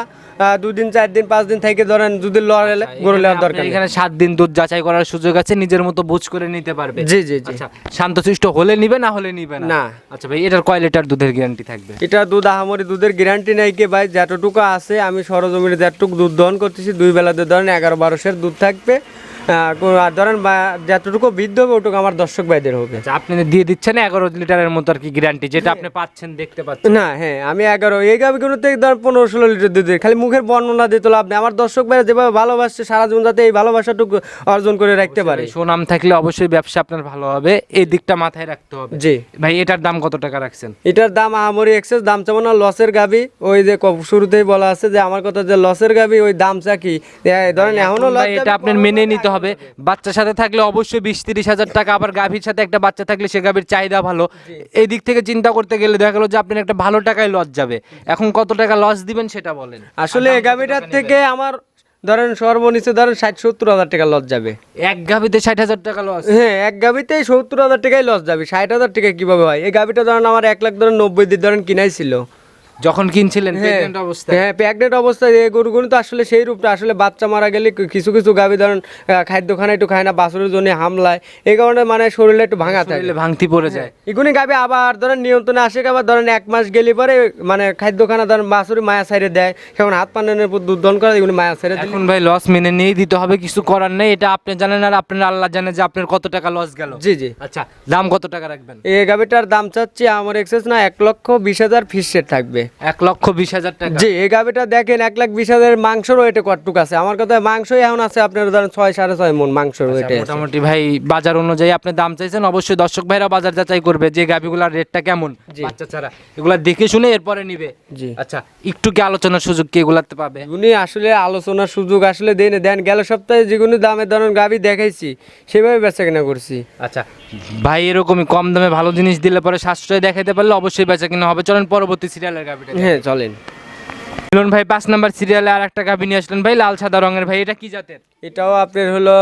[SPEAKER 1] দুদিন চার দিন পাঁচ দিন থেকে ধরেন যদি লড়ালে গরু
[SPEAKER 2] নেওয়ার
[SPEAKER 1] লেওয়ার দরকার
[SPEAKER 2] এখানে সাত দিন দুধ যাচাই করার সুযোগ আছে নিজের মতো বুঝ করে নিতে পারবে।
[SPEAKER 1] জি জি জি।
[SPEAKER 2] আচ্ছা শান্তশিষ্ট হলে নিবে না হলে নিবে না। আচ্ছা ভাই এটার কয় লিটার দুধের গ্যারান্টি থাকবে?
[SPEAKER 1] এটা দুধ আহামরি দুধের গ্যারান্টি নাই কে ভাই? যতটুকু আছে আমি সরজমিনে যতটুকু দুধ দহন করতেছি দুই বেলাতে ধরেন এগারো বারোশের দুধ থাকবে। আর ধরেন যতটুকু বৃদ্ধ হবে ওটুকু আমার দর্শক ভাইদের হবে।
[SPEAKER 2] আচ্ছা আপনি দিয়ে দিচ্ছেন এগারো লিটারের মতো আর কি গ্যারান্টি যেটা আপনি পাচ্ছেন দেখতে পাচ্ছেন।
[SPEAKER 1] না হ্যাঁ আমি এগারো এই গাভিগুলো থেকে ধর পনেরো ষোলো লিটার দুধ খালি মুখের বর্ণনা দিতে লাভ নেই। আমার দর্শক ভাইরা যেভাবে ভালোবাসছে সারা জীবন যাতে এই ভালোবাসাটুকু অর্জন করে রাখতে পারে।
[SPEAKER 2] সুনাম থাকলে অবশ্যই ব্যবসা আপনার ভালো হবে। এই দিকটা মাথায় রাখতে হবে।
[SPEAKER 1] জি।
[SPEAKER 2] ভাই এটার দাম কত টাকা রাখছেন?
[SPEAKER 1] এটার দাম আহামরি এক্সেস দাম চাবো না লসের গাবি ওই যে শুরুতেই বলা আছে যে আমার কথা যে লসের গাবি ওই দাম চাকি ধরেন এখনও
[SPEAKER 2] এখন এটা আপনার মেনে নিতে হবে। বাচ্চার সাথে থাকলে অবশ্যই বিশ তিরিশ হাজার টাকা আবার গাভীর সাথে একটা বাচ্চা থাকলে সে গাভীর চাহিদা ভালো। এই দিক থেকে চিন্তা করতে গেলে দেখা গেলো যে আপনার একটা ভালো টাকায় লস যাবে। এখন কত টাকা লস দিবেন সেটা বলেন।
[SPEAKER 1] আসলে গাভিটার থেকে আমার ধরেন সর্বনিচে ধরেন ষাট সত্তর হাজার টাকা লস যাবে।
[SPEAKER 2] এক গাভীতে ষাট হাজার টাকা লস
[SPEAKER 1] হ্যাঁ এক গাভিতেই সত্তর হাজার টাকাই লস যাবে। ষাট হাজার টাকা কীভাবে হয়? এই গাভিটা ধরেন আমার এক লাখ ধরেন নব্বই দিন ধরেন কিনাই ছিল।
[SPEAKER 2] যখন কিনছিলেন
[SPEAKER 1] হ্যাঁ।
[SPEAKER 2] প্রেগনেন্ট অবস্থায়?
[SPEAKER 1] হ্যাঁ প্রেগনেন্ট অবস্থায় এই গরুগুলো তো আসলে সেই রূপটা আসলে বাচ্চা মারা গেলে কিছু কিছু গাভি ধরেন খাদ্যখানা একটু খায় না বাছুরের জন্য হামলায় এই কারণে মানে শরীরে একটু ভাঙা থাকে।
[SPEAKER 2] ভাঙতি পড়ে যায়।
[SPEAKER 1] এগুলি গাবি আবার ধরেন নিয়ন্ত্রণে আসে আবার ধরেন এক মাস গেলে পরে মানে খাদ্যখানা ধরেন বাছুরি মায়া সাইডে দেয় সেখন হাত পানের উপর দুধ দন করে এগুলি মায়া সাইডে
[SPEAKER 2] এখন ভাই লস মেনে নিয়েই দিতে হবে কিছু করার নেই এটা আপনি জানেন আর আপনার আল্লাহ জানে যে আপনার কত টাকা লস গেল।
[SPEAKER 1] জি জি।
[SPEAKER 2] আচ্ছা দাম কত টাকা রাখবেন?
[SPEAKER 1] এই গাভীটার দাম চাচ্ছি আমার এক্সেস না এক লক্ষ বিশ হাজার ফিস থাকবে।
[SPEAKER 2] এক লক্ষ বিশ হাজার টাকা।
[SPEAKER 1] জি এই গাভিটা দেখেন এক লাখ বিশ হাজার মাংসরও এটা কটটুক আছে? আমার কথা মাংসই এখন আছে আপনার ধরেন ছয় সাড়ে ছয় মন মাংসর
[SPEAKER 2] আচ্ছা,
[SPEAKER 1] ওইটাই আছে।
[SPEAKER 2] মোটামুটি ভাই বাজার অনুযায়ী আপনি দাম চাইছেন অবশ্যই দর্শক ভাইরা বাজার যাচাই করবে যে গাভিগুলার রেটটা কেমন। বাচ্চা ছাড়া। এগুলা দেখে শুনে এরপরে নিবে।
[SPEAKER 1] জি।
[SPEAKER 2] আচ্ছা একটু কি আলোচনার সুযোগ কি এগুলাতে পাবে?
[SPEAKER 1] উনি আসলে আলোচনার সুযোগ আসলে দেন দেন গেল সপ্তাহে যেগুলো দামের ধরেন গাভি দেখাইছি সেভাবে বেচা কেনা করছি।
[SPEAKER 2] আচ্ছা ভাই এরকমই কম দামে ভালো জিনিস দিলে পরে সাশ্রয় দেখাতে পারলে অবশ্যই বেচা কিনা হবে। চলেন পরবর্তী সিরিয়ালের গাভিটা
[SPEAKER 1] হ্যাঁ চলেন।
[SPEAKER 2] মিলন ভাই পাঁচ নাম্বার সিরিয়ালে আর একটা গাভি নিয়ে আসলেন ভাই লাল সাদা রঙের ভাই এটা কি জাতের?
[SPEAKER 1] এটাও আপনার হলো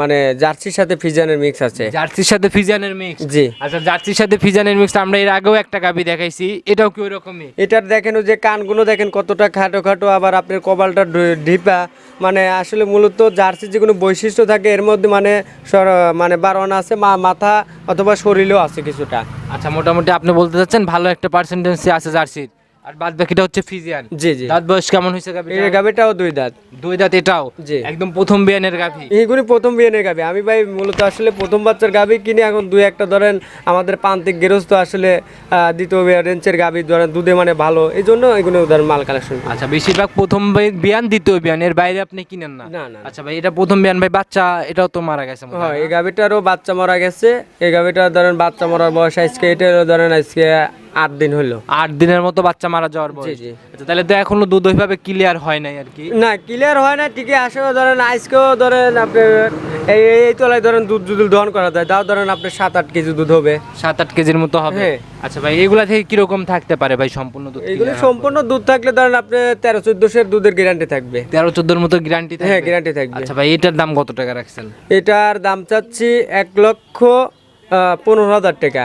[SPEAKER 1] মানে জার্সির সাথে ফিজানের মিক্স আছে।
[SPEAKER 2] জার্সির সাথে ফিজানের মিক্স
[SPEAKER 1] জি।
[SPEAKER 2] আচ্ছা জার্সির সাথে ফিজানের মিক্স আমরা এর আগেও একটা গাভি দেখাইছি এটাও কি ওই রকমই
[SPEAKER 1] এটার দেখেন যে কানগুলো দেখেন কতটা খাটো খাটো আবার আপনার কপালটা ঢিপা মানে আসলে মূলত জার্সির যে কোনো বৈশিষ্ট্য থাকে এর মধ্যে মানে মানে বারোয়ানা আছে মাথা অথবা শরীরেও আছে কিছুটা।
[SPEAKER 2] আচ্ছা মোটামুটি আপনি বলতে চাচ্ছেন ভালো একটা পার্সেন্টেন্সি আছে জার্সির? আর বাদ বাকিটা হচ্ছে ফিজিয়ান।
[SPEAKER 1] জি জি।
[SPEAKER 2] দাঁত বয়স কেমন হয়েছে গাভি
[SPEAKER 1] এই গাভিটাও দুই দাঁত।
[SPEAKER 2] দুই দাঁত এটাও?
[SPEAKER 1] জি।
[SPEAKER 2] একদম প্রথম বিয়ানের গাভি?
[SPEAKER 1] এইগুলি প্রথম বিয়েনের গাভি। আমি ভাই মূলত আসলে প্রথম বাচ্চার গাভি কিনে এখন দুই একটা ধরেন আমাদের প্রান্তিক গৃহস্থ আসলে দ্বিতীয় গাভি ধরেন দুধে মানে ভালো। এই জন্য এগুলো ধরেন মাল কালেকশন
[SPEAKER 2] আচ্ছা বেশিরভাগ প্রথম বিয়ান দ্বিতীয় বিয়ান এর বাইরে আপনি কিনেন না?
[SPEAKER 1] না না
[SPEAKER 2] আচ্ছা ভাই এটা প্রথম বিয়ান ভাই বাচ্চা এটাও তো মারা গেছে হয়।
[SPEAKER 1] হয় এই গাভিটারও বাচ্চা মারা গেছে এই গাভিটার ধরেন বাচ্চা মরার বয়স আজকে এটা ধরেন আজকে আট দিন হলো।
[SPEAKER 2] আট দিনের মতো বাচ্চা মারা যাওয়ার
[SPEAKER 1] জি, জি।
[SPEAKER 2] আচ্ছা তাহলে তো এখনও দুধ ওইভাবে ক্লিয়ার হয় নাই আর কি।
[SPEAKER 1] না ক্লিয়ার হয় না ঠিকই আসেও ধরেন আজকেও ধরেন আপনার এই তলায় ধরেন দুধ যদি দহন করা যায় তাও ধরেন আপনার সাত আট কেজি দুধ হবে।
[SPEAKER 2] সাত আট কেজির মতো হবে।
[SPEAKER 1] হ্যাঁ।
[SPEAKER 2] আচ্ছা ভাই এগুলা থেকে কীরকম থাকতে পারে ভাই সম্পূর্ণ দুধ clear
[SPEAKER 1] সম্পূর্ণ দুধ থাকলে ধরেন আপনি তেরো চোদ্দোশের দুধের গ্যারান্টি থাকবে।
[SPEAKER 2] তেরো চোদ্দোর মতো গ্যারান্টি
[SPEAKER 1] হ্যাঁ গ্যারান্টি থাকবে।
[SPEAKER 2] আচ্ছা ভাই এটার দাম কত টাকা রাখছেন?
[SPEAKER 1] এটার দাম চাচ্ছি এক লক্ষ আহ, পনেরো হাজার টাকা।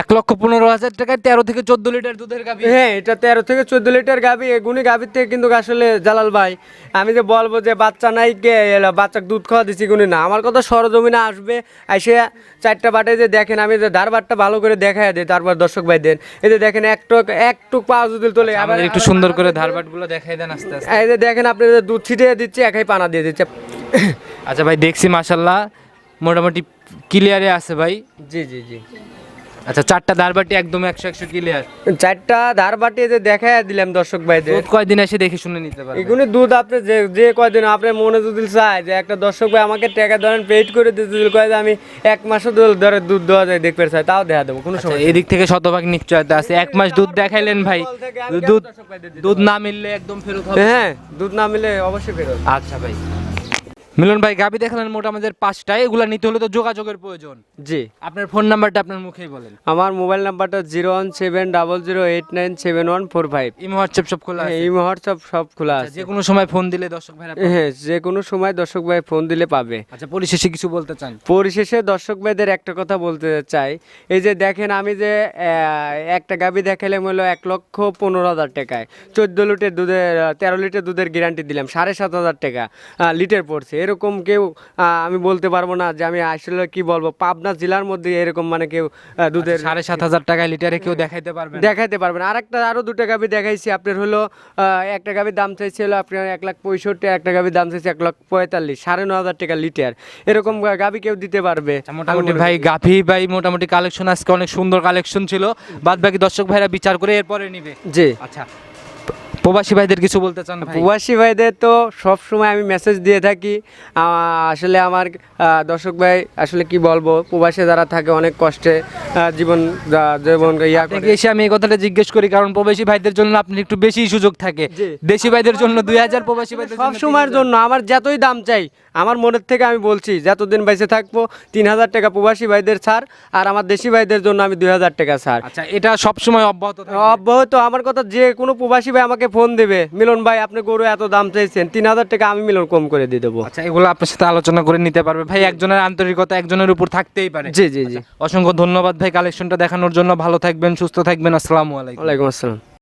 [SPEAKER 2] এক লক্ষ পনেরো হাজার টাকায় তেরো থেকে চোদ্দ লিটার দুধের গাভি।
[SPEAKER 1] হ্যাঁ এটা তেরো থেকে চোদ্দ লিটার গাভি। এগুনি গাভির থেকে কিন্তু আসলে জালাল ভাই আমি যে বলব যে বাচ্চা নাই কে এলা বাচ্চাকে দুধ খাওয়া দিচ্ছি গুনি না। আমার কথা সরজমিনে আসবে এসে চারটা বাটে যে দেখেন আমি যে ধার বাটটা ভালো করে দেখাই দিই তারপর দর্শক ভাই দেন এই যে দেখেন একটু একটু পা যদি তোলে আবার
[SPEAKER 2] আমাদের একটু সুন্দর করে ধারবাটগুলো দেখাই দেন আস্তে আস্তে।
[SPEAKER 1] এই যে দেখেন আপনি যে দুধ ছিটিয়ে দিচ্ছে একাই পানা দিয়ে দিচ্ছে।
[SPEAKER 2] আচ্ছা ভাই দেখছি মাশাল্লাহ মোটামুটি ক্লিয়ারে আছে ভাই।
[SPEAKER 1] জি জি জি।
[SPEAKER 2] আচ্ছা চারটা ধারবাটি একদম একশো একশো ক্লিয়ার
[SPEAKER 1] চারটা ধার বাটিয়ে যে দেখাই দিলাম দর্শক ভাইদের।
[SPEAKER 2] দুধ কয়দিন এসে দেখে শুনে নিতে পারবে
[SPEAKER 1] এগুলি দুধ আপনি যে যে কয়দিন আপনার মনে যদি চায় যে একটা দর্শক ভাই আমাকে টাকা ধরেন পেড করে দিতে যদি কয় যে আমি এক মাসও ধরে দুধ দেওয়া যায় দেখতে চাই তাও দেখা দেবো কোনো
[SPEAKER 2] আচ্ছা,
[SPEAKER 1] সমস্যা
[SPEAKER 2] এদিক থেকে শতভাগ নিশ্চয়তা আছে। এক মাস দুধ দেখাইলেন ভাই। দুধ দুধ না মিললে একদম ফেরত হবে।
[SPEAKER 1] হ্যাঁ দুধ না মিলে অবশ্যই ফেরত
[SPEAKER 2] আচ্ছা ভাই। মিলন ভাই গাবি দেখালেন মোটামুটি আমাদের পাঁচটা এগুলা নিতে হলে তো যোগাযোগের প্রয়োজন।
[SPEAKER 1] জি।
[SPEAKER 2] আপনার ফোন নাম্বারটা আপনার মুখেই বলেন।
[SPEAKER 1] আমার মোবাইল নাম্বারটা zero one seven double zero eight nine seven one four five.
[SPEAKER 2] Imo WhatsApp সব খোলা আছে?
[SPEAKER 1] এই হোয়াটসঅ্যাপ সব খোলা
[SPEAKER 2] আচ্ছা,
[SPEAKER 1] আছে।
[SPEAKER 2] যে কোনো সময় ফোন দিলে দর্শক পাবে।
[SPEAKER 1] হ্যাঁ যে কোনো সময় দর্শক ভাই ফোন দিলে পাবে।
[SPEAKER 2] আচ্ছা পরিশেষে কিছু বলতে চান?
[SPEAKER 1] পরিশেষে দর্শক ভাইদের একটা কথা বলতে চাই। এই যে দেখেন আমি যে একটা গাবি দেখালাম হলো এক লক্ষ পনেরো হাজার টাকায়। চোদ্দ লিটার দুধের তেরো লিটার দুধের গ্যারান্টি দিলাম সাড়ে সাত হাজার টাকা লিটার পড়ছে। এরকম কেউ আমি বলতে পারব না যে আমি আসলে কি বলব। পাবনা জেলার মধ্যে এরকম মানে কেউ দুধের
[SPEAKER 2] সাড়ে সাত হাজার টাকা লিটারে কেউ দেখাইতে পারবে।
[SPEAKER 1] দেখাইতে পারবেন আর একটা আরও দুটো গাবি দেখাইছি। আপনার হলো একটা গাবির দাম চাইছে হলো আপনার এক লাখ পঁয়ষট্টি একটা গাবির দাম চাইছে এক লাখ পঁয়তাল্লিশ সাড়ে ন হাজার টাকা লিটার। এরকম গা- গাবি কেউ দিতে পারবে।
[SPEAKER 2] আচ্ছা, মোটামুটি ভাই গাভি ভাই মোটামুটি কালেকশন আজকে অনেক সুন্দর কালেকশন ছিল। বাদ বাকি দর্শক ভাইরা বিচার করে এরপরে নিবে।
[SPEAKER 1] জি।
[SPEAKER 2] আচ্ছা প্রবাসী ভাইদের কিছু বলতে চান
[SPEAKER 1] প্রবাসী ভাইদের তো সব সময় আমি মেসেজ দিয়ে থাকি। আসলে আমার দর্শক ভাই আসলে কি বলব? প্রবাসে যারা থাকে অনেক কষ্টে জীবন জীবন ইয়া
[SPEAKER 2] এসে আমি এই কথাটা জিজ্ঞেস করি কারণ প্রবাসী ভাইদের জন্য আপনি একটু বেশি সুযোগ থাকে। দেশি ভাইদের জন্য দুই হাজার প্রবাসী ভাইদের
[SPEAKER 1] সব সময়ের জন্য আমার যতই দাম চাই আমার মনের থেকে আমি বলছি যতদিন বেঁচে থাকব তিন হাজার টাকা প্রবাসী ভাইদের ছাড় আর আমার দেশি ভাইদের জন্য আমি দুই হাজার টাকা ছাড়।
[SPEAKER 2] আচ্ছা এটা সবসময় অব্যাহত
[SPEAKER 1] অব্যাহত আমার কথা যে কোনো প্রবাসী ভাই আমাকে ফোন দেবে। মিলন ভাই আপনি গরু এত দাম চাইছেন তিন হাজার টাকা আমি মিলন কম করে দিয়ে দেবো।
[SPEAKER 2] আচ্ছা এগুলো আপনার সাথে আলোচনা করে নিতে পারবে। ভাই একজনের আন্তরিকতা একজনের উপর থাকতেই পারে।
[SPEAKER 1] জি জি জি।
[SPEAKER 2] অসংখ্য ধন্যবাদ ভাই কালেকশনটা দেখানোর জন্য। ভালো থাকবেন সুস্থ থাকবেন। আসসালামু আলাইকুম।
[SPEAKER 1] ওয়ালাইকুম আসসালাম।